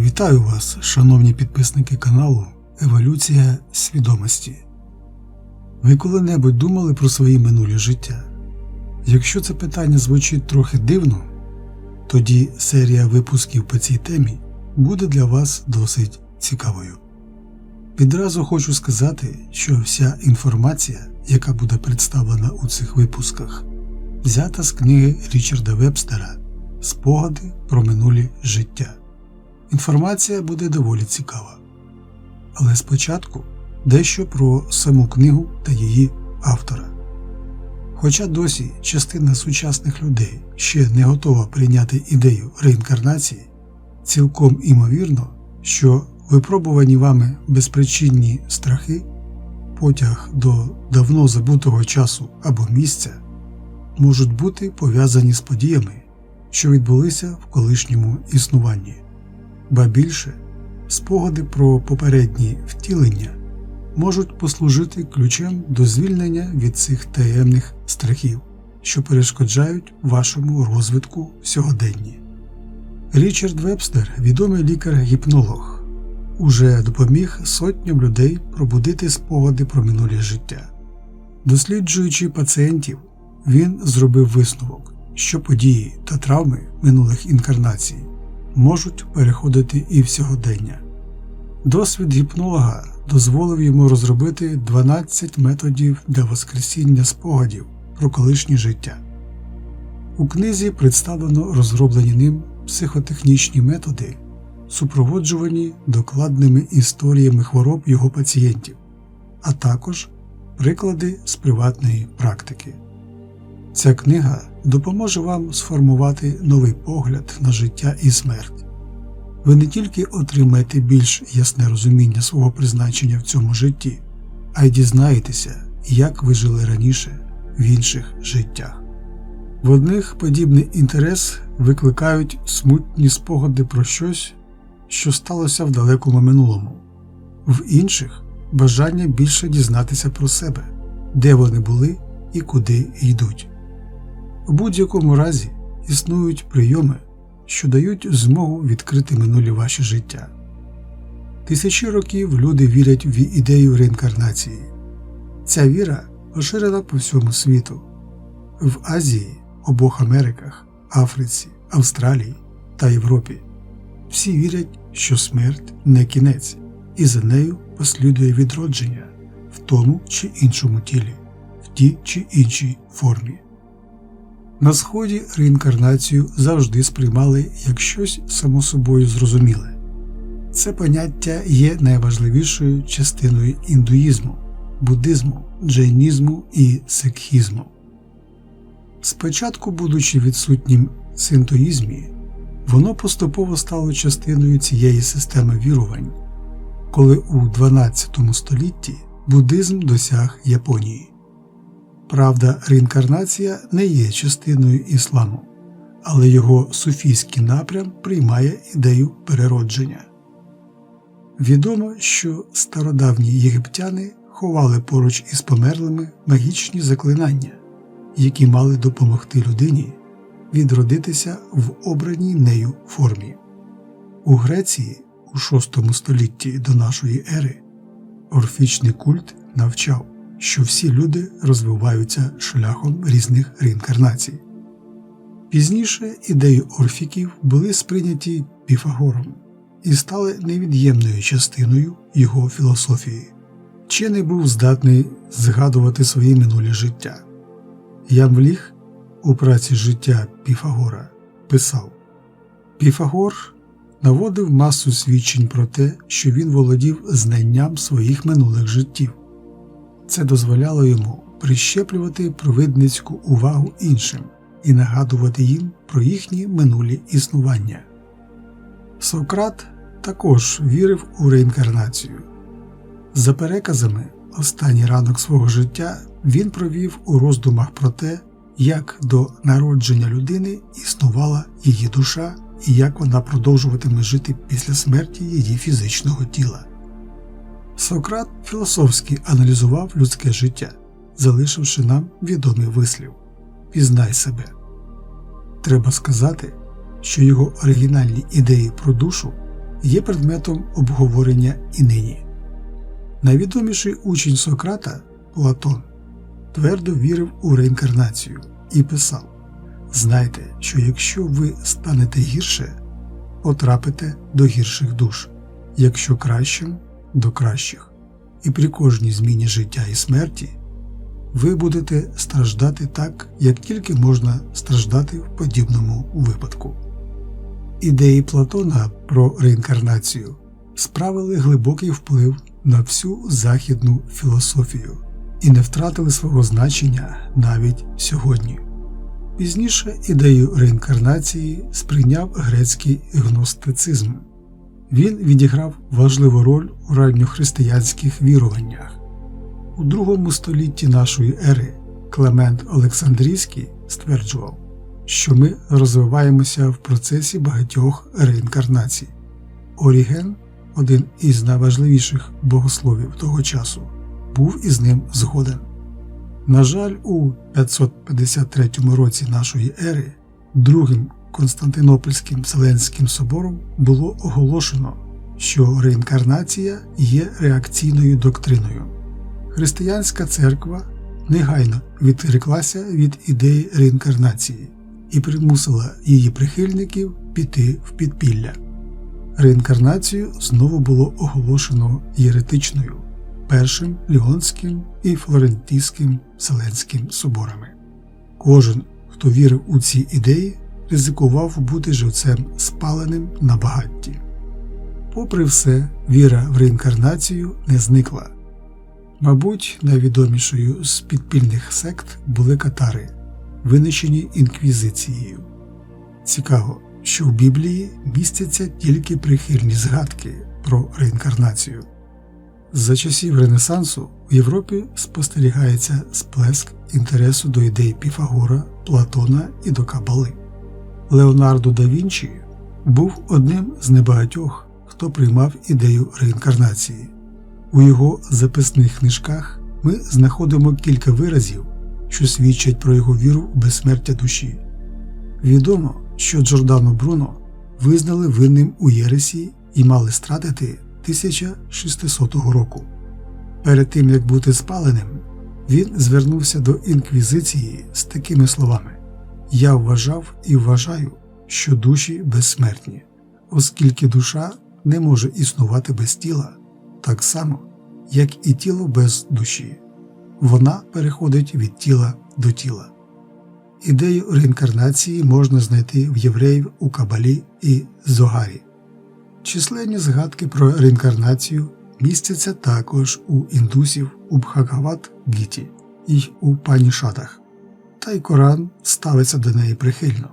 Вітаю вас, шановні підписники каналу Еволюція свідомості. Ви коли-небудь думали про свої минулі життя? Якщо це питання звучить трохи дивно, тоді серія випусків по цій темі буде для вас досить цікавою. Відразу хочу сказати, що вся інформація, яка буде представлена у цих випусках, взята з книги Річарда Вебстера Спогади про минулі життя. Інформація буде доволі цікава. Але спочатку дещо про саму книгу та її автора. Хоча досі частина сучасних людей ще не готова прийняти ідею реінкарнації, цілком імовірно, що випробувані вами безпричинні страхи, потяг до давно забутого часу або місця можуть бути пов'язані з подіями, що відбулися в колишньому існуванні. Ба більше, спогади про попередні втілення можуть послужити ключем до звільнення від цих таємних страхів, що перешкоджають вашому розвитку сьогоденні. Річард Вебстер, відомий лікар-гіпнолог, уже допоміг сотням людей пробудити спогади про минуле життя. Досліджуючи пацієнтів, він зробив висновок, що події та травми минулих інкарнацій можуть переходити і в сьогодення. Досвід гіпнолога дозволив йому розробити 12 методів для воскресіння спогадів про колишнє життя. У книзі представлено розроблені ним психотехнічні методи, супроводжувані докладними історіями хвороб його пацієнтів, а також приклади з приватної практики. Ця книга допоможе вам сформувати новий погляд на життя і смерть. Ви не тільки отримаєте більш ясне розуміння свого призначення в цьому житті, а й дізнаєтеся, як ви жили раніше в інших життях. В одних подібний інтерес викликають смутні спогади про щось, що сталося в далекому минулому, в інших бажання більше дізнатися про себе, де вони були і куди йдуть. У будь-якому разі існують прийоми, що дають змогу відкрити минулі ваші життя. Тисячі років люди вірять в ідею реінкарнації. Ця віра поширена по всьому світу в Азії, обох Америках, Африці, Австралії та Європі. Всі вірять, що смерть не кінець, і за нею послідує відродження в тому чи іншому тілі, в тій чи іншій формі. На Сході реінкарнацію завжди сприймали як щось само собою зрозуміле. Це поняття є найважливішою частиною індуїзму, буддизму, джайнізму і сикхізму. Спочатку, будучи відсутнім в синтоїзмі, воно поступово стало частиною цієї системи вірувань, коли у 12 столітті буддизм досяг Японії. Правда, реінкарнація не є частиною ісламу, але його суфійський напрям приймає ідею переродження. Відомо, що стародавні єгиптяни ховали поруч із померлими магічні заклинання, які мали допомогти людині відродитися в обраній нею формі. У Греції у VI столітті до нашої ери орфічний культ навчав що всі люди розвиваються шляхом різних реінкарнацій. Пізніше ідеї орфіків були сприйняті Піфагором і стали невід'ємною частиною його філософії. Вчений був здатний згадувати свої минулі життя. Ямвліх у праці життя Піфагора писав Піфагор наводив масу свідчень про те, що він володів знанням своїх минулих життів. Це дозволяло йому прищеплювати провидницьку увагу іншим і нагадувати їм про їхні минулі існування. Сократ також вірив у реінкарнацію. За переказами, останній ранок свого життя він провів у роздумах про те, як до народження людини існувала її душа і як вона продовжуватиме жити після смерті її фізичного тіла. Сократ філософськи аналізував людське життя, залишивши нам відомий вислів Пізнай себе. Треба сказати, що його оригінальні ідеї про душу є предметом обговорення і нині. Найвідоміший учень Сократа Платон твердо вірив у реінкарнацію і писав: Знайте, що якщо ви станете гірше, потрапите до гірших душ, якщо кращим до кращих, і при кожній зміні життя і смерті ви будете страждати так, як тільки можна страждати в подібному випадку. Ідеї Платона про реінкарнацію справили глибокий вплив на всю західну філософію і не втратили свого значення навіть сьогодні. Пізніше ідею реінкарнації сприйняв грецький гностицизм. Він відіграв важливу роль у ранньохристиянських віруваннях. У другому столітті нашої ери Клемент Олександрійський стверджував, що ми розвиваємося в процесі багатьох реінкарнацій. Оріген, один із найважливіших богословів того часу, був із ним згоден. На жаль, у 553 році нашої ери другим Константинопольським Вселенським собором було оголошено, що реінкарнація є реакційною доктриною. Християнська церква негайно відреклася від ідеї реінкарнації і примусила її прихильників піти в підпілля. Реінкарнацію знову було оголошено єретичною першим Ліонським і Флорентійським Вселенським соборами. Кожен, хто вірив у ці ідеї, ризикував бути живцем спаленим на багатті. Попри все, віра в реінкарнацію не зникла. Мабуть, найвідомішою з підпільних сект були катари, винищені інквізицією. Цікаво, що в Біблії містяться тільки прихильні згадки про реінкарнацію. За часів Ренесансу в Європі спостерігається сплеск інтересу до ідей Піфагора, Платона і до Кабали. Леонардо да Вінчі був одним з небагатьох, хто приймав ідею реінкарнації. У його записних книжках ми знаходимо кілька виразів, що свідчать про його віру в безсмертя душі. Відомо, що Джордано Бруно визнали винним у Єресі і мали стратити 1600 року. Перед тим як бути спаленим, він звернувся до інквізиції з такими словами: Я вважав і вважаю, що душі безсмертні, оскільки душа не може існувати без тіла так само, як і тіло без душі, вона переходить від тіла до тіла. Ідею реінкарнації можна знайти в євреїв у Кабалі і Зогарі. Численні згадки про реінкарнацію містяться також у індусів у Бхагават Гіті і у Панішатах, та й Коран ставиться до неї прихильно.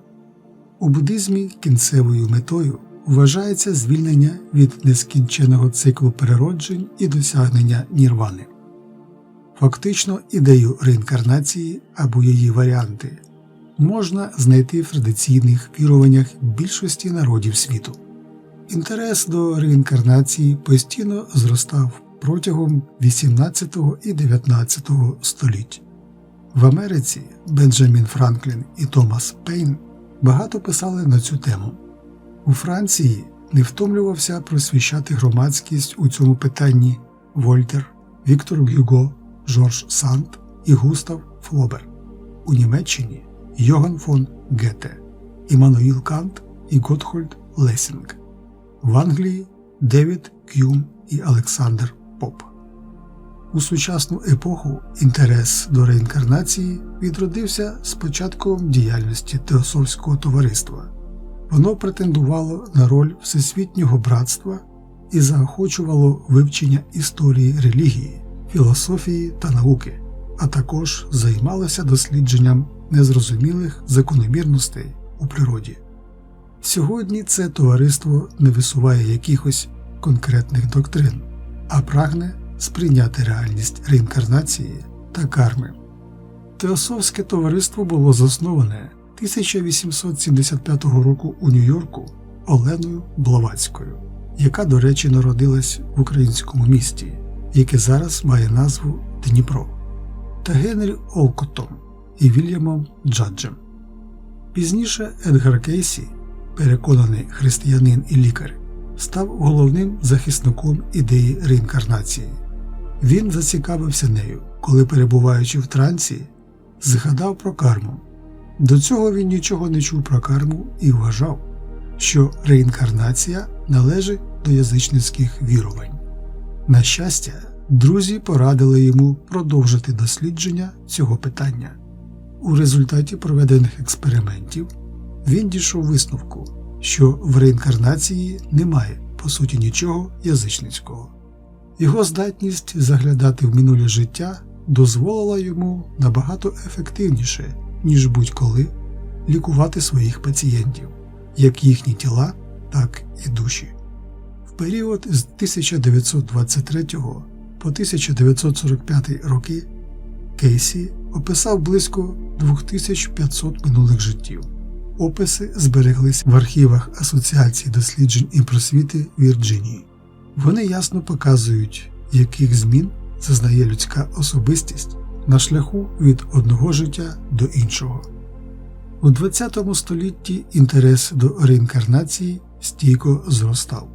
У буддизмі кінцевою метою вважається звільнення від нескінченого циклу перероджень і досягнення нірвани. Фактично ідею реінкарнації або її варіанти можна знайти в традиційних віруваннях більшості народів світу. Інтерес до реінкарнації постійно зростав протягом 18 і 19 століть. В Америці Бенджамін Франклін і Томас Пейн багато писали на цю тему. У Франції не втомлювався просвіщати громадськість у цьому питанні Вольтер, Віктор Гюго, Жорж Санд і Густав Флобер. У Німеччині Йоган фон Гете, Іммануїл Кант і Готхольд Лесінг. В Англії Девід К'юм і Олександр Поп. У сучасну епоху інтерес до реінкарнації відродився з початком діяльності Теософського товариства. Воно претендувало на роль всесвітнього братства і заохочувало вивчення історії релігії, філософії та науки, а також займалося дослідженням незрозумілих закономірностей у природі. Сьогодні це товариство не висуває якихось конкретних доктрин, а прагне сприйняти реальність реінкарнації та карми. Теософське товариство було засноване 1875 року у Нью-Йорку Оленою Блаватською, яка, до речі, народилась в українському місті, яке зараз має назву Дніпро, та Генрі Олкотом і Вільямом Джаджем. Пізніше Едгар Кейсі, переконаний християнин і лікар, став головним захисником ідеї реінкарнації. Він зацікавився нею, коли, перебуваючи в трансі, згадав про карму. До цього він нічого не чув про карму і вважав, що реінкарнація належить до язичницьких вірувань. На щастя, друзі порадили йому продовжити дослідження цього питання. У результаті проведених експериментів він дійшов висновку, що в реінкарнації немає по суті нічого язичницького. Його здатність заглядати в минуле життя дозволила йому набагато ефективніше, ніж будь-коли, лікувати своїх пацієнтів, як їхні тіла, так і душі. В період з 1923 по 1945 роки Кейсі описав близько 2500 минулих життів. Описи збереглись в архівах Асоціації досліджень і просвіти Вірджинії. Вони ясно показують, яких змін зазнає людська особистість на шляху від одного життя до іншого. У ХХ столітті інтерес до реінкарнації стійко зростав.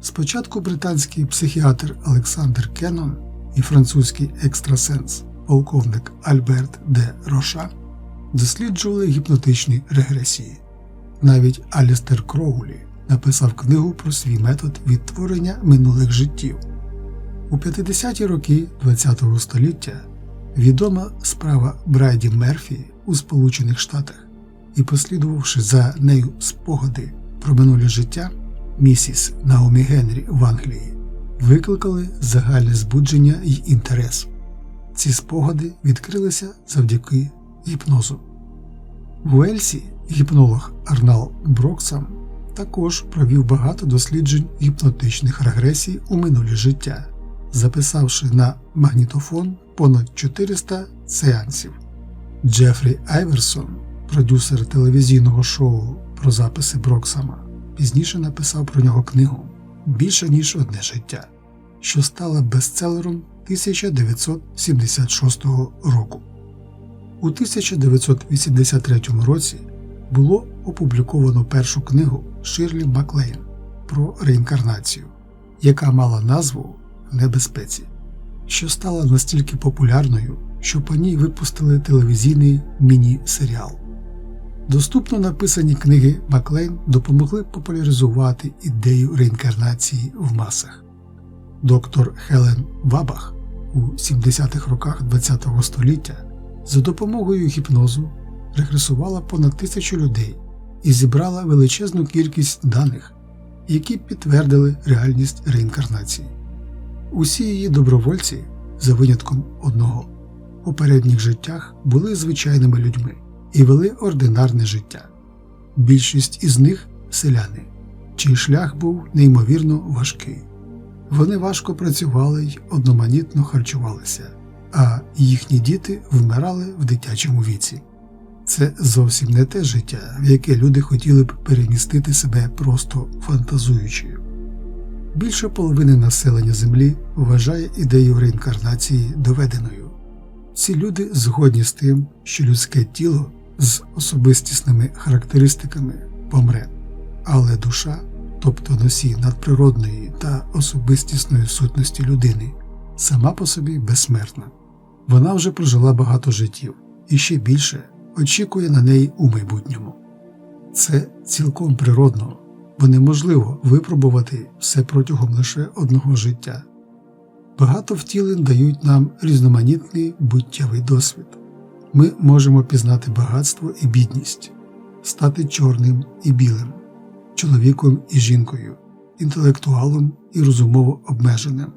Спочатку британський психіатр Олександр Кеннон і французький екстрасенс полковник Альберт де Роша досліджували гіпнотичні регресії. Навіть Алістер Кроулі написав книгу про свій метод відтворення минулих життів. У 50-ті роки ХХ століття відома справа Брайді Мерфі у Сполучених Штатах і, послідувавши за нею спогади про минуле життя, місіс Наомі Генрі в Англії викликали загальне збудження й інтерес. Ці спогади відкрилися завдяки гіпнозу. В Уельсі гіпнолог Арнал Броксам також провів багато досліджень гіпнотичних регресій у минулі життя, записавши на магнітофон понад 400 сеансів. Джефрі Айверсон, продюсер телевізійного шоу про записи Броксама, пізніше написав про нього книгу Більше ніж одне життя, що стала бестселером 1976 року. У 1983 році було опубліковано першу книгу Ширлі Маклейн про реінкарнацію, яка мала назву небезпеці, що стала настільки популярною, що по ній випустили телевізійний міні-серіал. Доступно написані книги Маклейн допомогли популяризувати ідею реінкарнації в масах. Доктор Хелен Вабах у 70-х роках ХХ століття за допомогою гіпнозу регресувала понад тисячу людей і зібрала величезну кількість даних, які підтвердили реальність реінкарнації. Усі її добровольці, за винятком одного, у попередніх життях були звичайними людьми і вели ординарне життя. Більшість із них селяни, чий шлях був неймовірно важкий. Вони важко працювали й одноманітно харчувалися, а їхні діти вмирали в дитячому віці. Це зовсім не те життя, в яке люди хотіли б перемістити себе просто фантазуючи. Більше половини населення Землі вважає ідею реінкарнації доведеною. Ці люди згодні з тим, що людське тіло з особистісними характеристиками помре, але душа тобто носій надприродної та особистісної сутності людини, сама по собі безсмертна. Вона вже прожила багато життів і ще більше очікує на неї у майбутньому. Це цілком природно, бо неможливо випробувати все протягом лише одного життя. Багато втілень дають нам різноманітний буттєвий досвід. Ми можемо пізнати багатство і бідність, стати чорним і білим, чоловіком і жінкою, інтелектуалом і розумово обмеженим,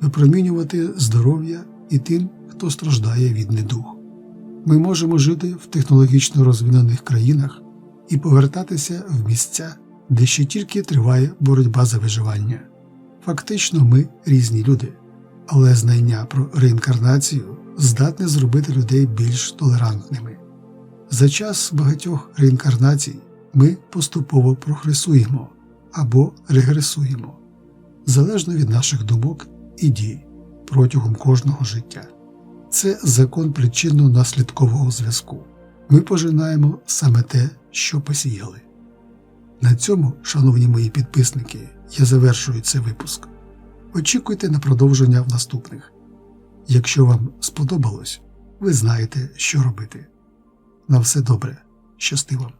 випромінювати здоров'я і тим, хто страждає від недуг. Ми можемо жити в технологічно розвинених країнах і повертатися в місця, де ще тільки триває боротьба за виживання. Фактично, ми різні люди, але знання про реінкарнацію здатне зробити людей більш толерантними. За час багатьох реінкарнацій ми поступово прогресуємо або регресуємо, залежно від наших думок і дій протягом кожного життя. Це закон причинно-наслідкового зв'язку. Ми пожинаємо саме те, що посіяли. На цьому, шановні мої підписники, я завершую цей випуск. Очікуйте на продовження в наступних. Якщо вам сподобалось, ви знаєте, що робити. На все добре, щасти вам!